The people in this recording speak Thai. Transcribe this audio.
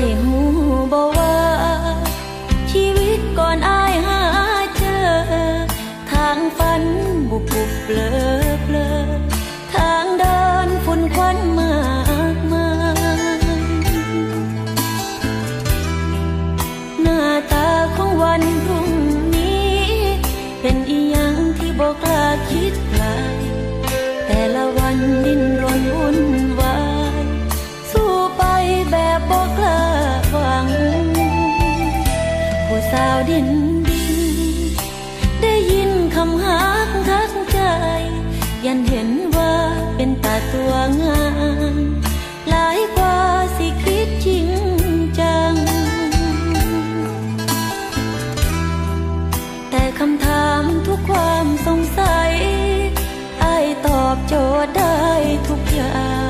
ายหูบ่ว่า ชีวิตก่อนอายหาเจอ ทางฝันบุบบุบเบลอเบลอทางเดินฝุ่นควันมากมายหน้าตาของวันพรุ่งนี้ เป็นอีหยังที่บอกล้าคิดไกลแต่ละวันดิ้นรนวุ่น สาวดินดิน ได้ยินคำหาทักใจ ยันเห็นว่าเป็นตาตัวงาน หลายกว่าสิคิดจริงจัง แต่คำถามทุกความสงสัยไอตอบโจทย์ได้ทุกอย่าง